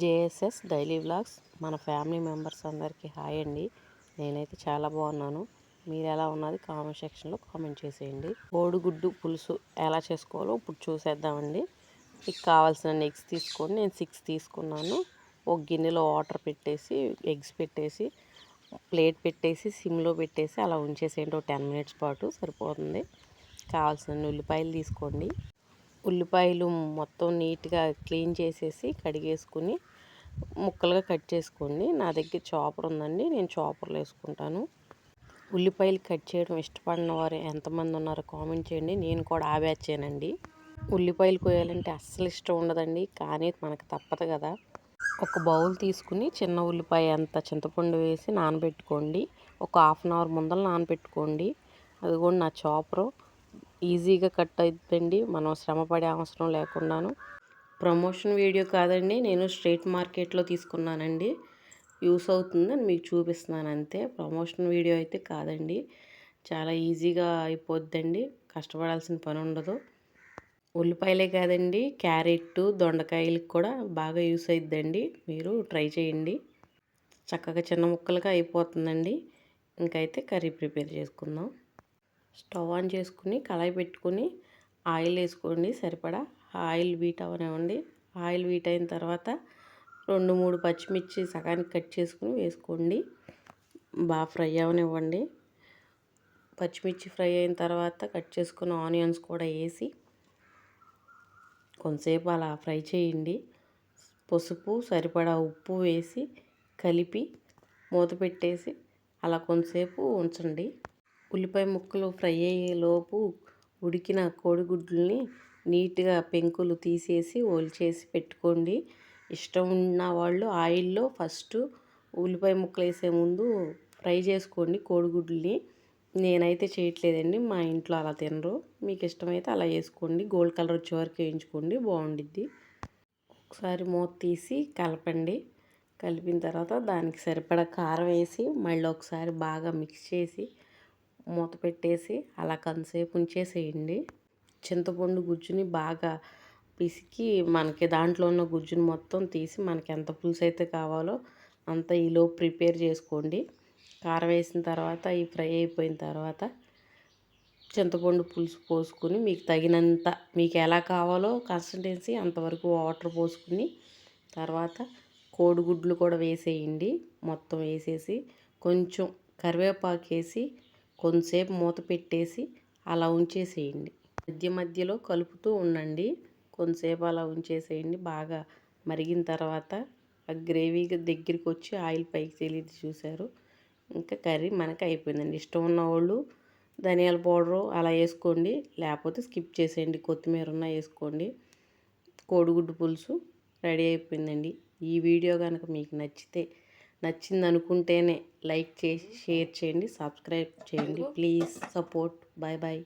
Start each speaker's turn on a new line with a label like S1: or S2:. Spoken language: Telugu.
S1: JSS daily vlogs. మన ఫ్యామిలీ మెంబర్స్ అందరికీ హాయ్ అండి. నేనైతే చాలా బాగున్నాను. మీరు ఎలా ఉన్నది కామెంట్ సెక్షన్లో కామెంట్ చేసేయండి. కోడిగుడ్డు పులుసు ఎలా చేసుకోవాలో ఇప్పుడు చూసేద్దామండి. మీకు కావాల్సిన ఎగ్స్ తీసుకోండి నేను సిక్స్ తీసుకున్నాను. ఒక గిన్నెలో వాటర్ పెట్టేసి ఎగ్స్ పెట్టేసి ప్లేట్ పెట్టేసి సిమ్లో పెట్టేసి అలా ఉంచేసేయండి. ఒక టెన్ మినిట్స్ పాటు సరిపోతుంది. కావాల్సిన ఉల్లిపాయలు తీసుకోండి. ఉల్లిపాయలు మొత్తం నీట్గా క్లీన్ చేసేసి కడిగేసుకుని ముక్కలుగా కట్ చేసుకోండి. నా దగ్గర చాపర్ ఉందండి నేను చాపర్లో వేసుకుంటాను. ఉల్లిపాయలు కట్ చేయడం ఇష్టపడిన వారు ఎంతమంది ఉన్నారో కామెంట్ చేయండి. నేను కూడా ఆ బ్యాచేనండి ఉల్లిపాయలు కోయాలంటే అస్సలు ఇష్టం ఉండదండి కానీ మనకు తప్పదు కదా. ఒక బౌల్ తీసుకుని చిన్న ఉల్లిపాయ అంత చింతపండు వేసి నానబెట్టుకోండి. ఒక హాఫ్ అన్ అవర్ ముందర నానబెట్టుకోండి. అది కూడా నా చాపరు. ఈజీగా కట్ అవుతుందండి మనం శ్రమ పడే అవసరం లేకుండాను. ప్రమోషన్ వీడియో కాదండి. నేను స్ట్రీట్ మార్కెట్లో తీసుకున్నానండి. యూస్ అవుతుందని మీకు చూపిస్తున్నాను అంతే. ప్రమోషన్ వీడియో అయితే కాదండి. చాలా ఈజీగా అయిపోద్దండి. కష్టపడాల్సిన పని ఉండదు. ఉల్లిపాయలే కాదండి. క్యారెట్ దొండకాయలకు కూడా బాగా యూస్ అవుతుందండి మీరు ట్రై చేయండి. చక్కగా చిన్న ముక్కలుగా అయిపోతుందండి. ఇంకైతే కర్రీ ప్రిపేర్ చేసుకుందాం. స్టవ్ ఆన్ చేసుకుని కళాయి పెట్టుకుని ఆయిల్ వేసుకోండి సరిపడా. ఆయిల్ వీట్ అవనివ్వండి. ఆయిల్ వీట్ అయిన తర్వాత రెండు మూడు పచ్చిమిర్చి సగానికి కట్ చేసుకుని వేసుకోండి. బాగా ఫ్రై అవనివ్వండి. పచ్చిమిర్చి ఫ్రై అయిన తర్వాత కట్ చేసుకున్న ఆనియన్స్ కూడా వేసి కొంతసేపు అలా ఫ్రై చేయండి. పసుపు సరిపడా ఉప్పు వేసి కలిపి మూత పెట్టేసి అలా కొంతసేపు ఉంచండి. ఉల్లిపాయ ముక్కలు ఫ్రై అయ్యేలోపు ఉడికిన కోడిగుడ్లని నీట్గా పెంకులు తీసేసి ఒలిచేసి పెట్టుకోండి. ఇష్టం ఉన్న వాళ్ళు ఆయిల్లో ఫస్ట్ ఉల్లిపాయ ముక్కలు వేసే ముందు ఫ్రై చేసుకోండి కోడిగుడ్లని. నేనైతే చేయట్లేదండి మా ఇంట్లో అలా తినరు. మీకు ఇష్టమైతే అలా వేసుకోండి గోల్డ్ కలర్ వచ్చే వరకు వేయించుకోండి బాగుండిద్ది. ఒకసారి మూత తీసి కలపండి. కలిపిన తర్వాత దానికి సరిపడా కారం వేసి మళ్ళీ ఒకసారి బాగా మిక్స్ చేసి మూత పెట్టేసి అలా కొంతసేపు ఉంచేసేయండి. చింతపండు గుజ్జుని బాగా పిసికి మనకి దాంట్లో ఉన్న గుజ్జుని మొత్తం తీసి మనకి ఎంత పులుసు అయితే కావాలో అంత ఈలో ప్రిపేర్ చేసుకోండి. కారం వేసిన తర్వాత ఈ ఫ్రై అయిపోయిన తర్వాత చింతపండు పులుసు పోసుకుని మీకు తగినంత మీకు ఎలా కావాలో కన్సిస్టెన్సీ అంతవరకు వాటర్ పోసుకుని తర్వాత కోడిగుడ్లు కూడా వేసేయండి. మొత్తం వేసేసి కొంచెం కరివేపాకు వేసి కొంతసేపు మూత పెట్టేసి అలా ఉంచేసేయండి. మధ్య మధ్యలో కలుపుతూ ఉండండి. కొంతసేపు అలా ఉంచేసేయండి. బాగా మరిగిన తర్వాత ఆ గ్రేవీ దగ్గరికి వచ్చి ఆయిల్ పైకి తెలియదు చూశారు. ఇంకా కర్రీ మనకి అయిపోయిందండి. ఇష్టం ఉన్న వాళ్ళు ధనియాల పౌడరు అలా వేసుకోండి. లేకపోతే స్కిప్ చేసేయండి. కొత్తిమీర ఉన్న వేసుకోండి. కోడిగుడ్డు పులుసు రెడీ అయిపోయిందండి. ఈ వీడియో కనుక మీకు నచ్చితే నచ్చింది అనుకుంటేనే లైక్ చేసి షేర్ చేయండి సబ్స్క్రైబ్ చేయండి. Please support. Bye bye